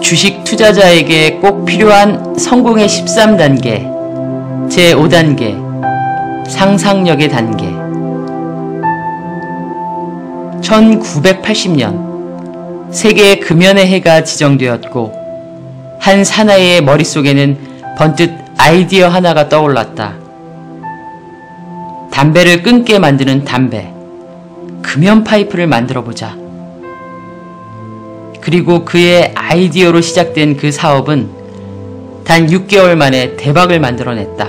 주식 투자자에게 꼭 필요한 성공의 13단계, 제5단계, 상상력의 단계. 1980년, 세계의 금연의 해가 지정되었고, 한 사나이의 머릿속에는 번뜩 아이디어 하나가 떠올랐다. 담배를 끊게 만드는 담배, 금연 파이프를 만들어 보자. 그리고 그의 아이디어로 시작된 그 사업은 단 6개월 만에 대박을 만들어냈다.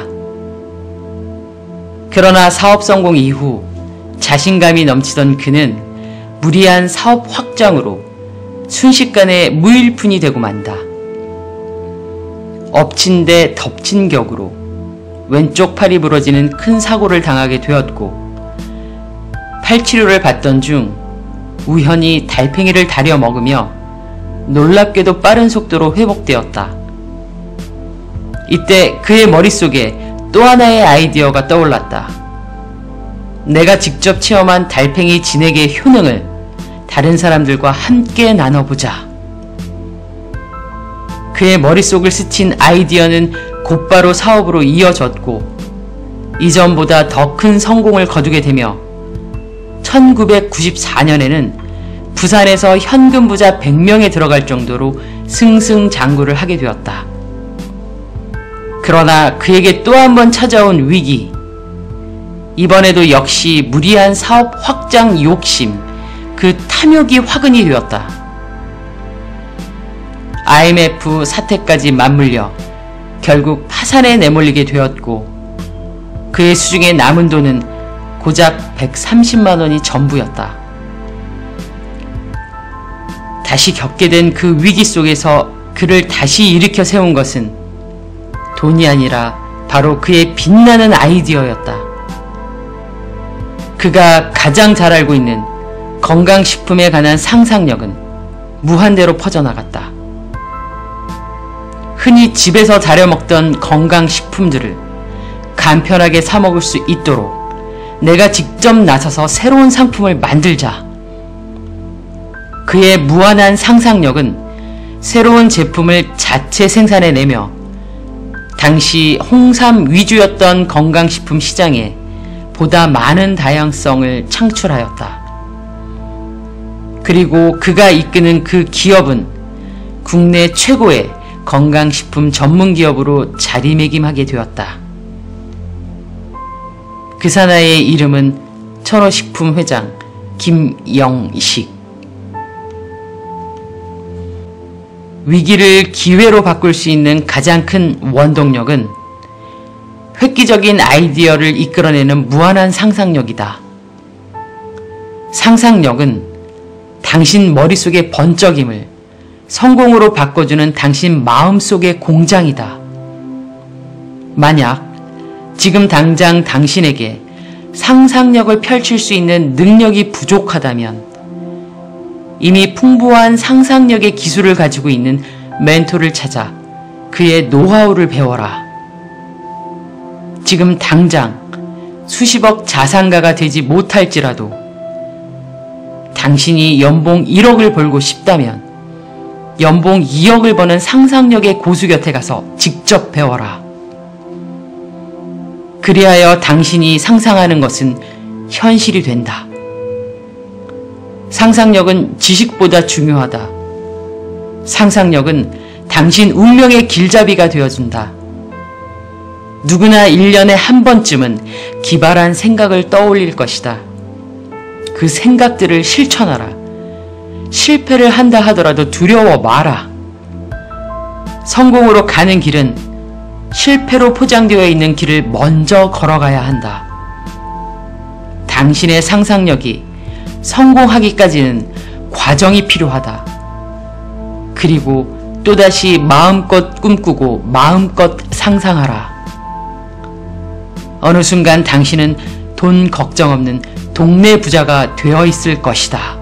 그러나 사업 성공 이후 자신감이 넘치던 그는 무리한 사업 확장으로 순식간에 무일푼이 되고 만다. 엎친 데 덮친 격으로 왼쪽 팔이 부러지는 큰 사고를 당하게 되었고 팔치료를 받던 중 우연히 달팽이를 다려 먹으며 놀랍게도 빠른 속도로 회복되었다. 이때 그의 머릿속에 또 하나의 아이디어가 떠올랐다. 내가 직접 체험한 달팽이 진액의 효능을 다른 사람들과 함께 나눠보자. 그의 머릿속을 스친 아이디어는 곧바로 사업으로 이어졌고 이전보다 더 큰 성공을 거두게 되며 1994년에는 부산에서 현금 부자 100명에 들어갈 정도로 승승장구를 하게 되었다. 그러나 그에게 또 한 번 찾아온 위기. 이번에도 역시 무리한 사업 확장 욕심, 그 탐욕이 화근이 되었다. IMF 사태까지 맞물려 결국 파산에 내몰리게 되었고 그의 수중에 남은 돈은 고작 130만 원이 전부였다. 다시 겪게 된 그 위기 속에서 그를 다시 일으켜 세운 것은 돈이 아니라 바로 그의 빛나는 아이디어였다. 그가 가장 잘 알고 있는 건강식품에 관한 상상력은 무한대로 퍼져나갔다. 흔히 집에서 다려 먹던 건강식품들을 간편하게 사 먹을 수 있도록 내가 직접 나서서 새로운 상품을 만들자. 그의 무한한 상상력은 새로운 제품을 자체 생산해내며 당시 홍삼 위주였던 건강식품 시장에 보다 많은 다양성을 창출하였다. 그리고 그가 이끄는 그 기업은 국내 최고의 건강식품 전문 기업으로 자리매김하게 되었다. 그 사나이의 이름은 천호식품 회장 김영식. 위기를 기회로 바꿀 수 있는 가장 큰 원동력은 획기적인 아이디어를 이끌어내는 무한한 상상력이다. 상상력은 당신 머릿속의 번쩍임을 성공으로 바꿔주는 당신 마음속의 공장이다. 만약 지금 당장 당신에게 상상력을 펼칠 수 있는 능력이 부족하다면 이미 풍부한 상상력의 기술을 가지고 있는 멘토를 찾아 그의 노하우를 배워라. 지금 당장 수십억 자산가가 되지 못할지라도 당신이 연봉 1억을 벌고 싶다면 연봉 2억을 버는 상상력의 고수 곁에 가서 직접 배워라. 그리하여 당신이 상상하는 것은 현실이 된다. 상상력은 지식보다 중요하다. 상상력은 당신 운명의 길잡이가 되어준다. 누구나 1년에 한 번쯤은 기발한 생각을 떠올릴 것이다. 그 생각들을 실천하라. 실패를 한다 하더라도 두려워 마라. 성공으로 가는 길은 실패로 포장되어 있는 길을 먼저 걸어가야 한다. 당신의 상상력이 성공하기까지는 과정이 필요하다. 그리고 또다시 마음껏 꿈꾸고 마음껏 상상하라. 어느 순간 당신은 돈 걱정 없는 동네 부자가 되어 있을 것이다.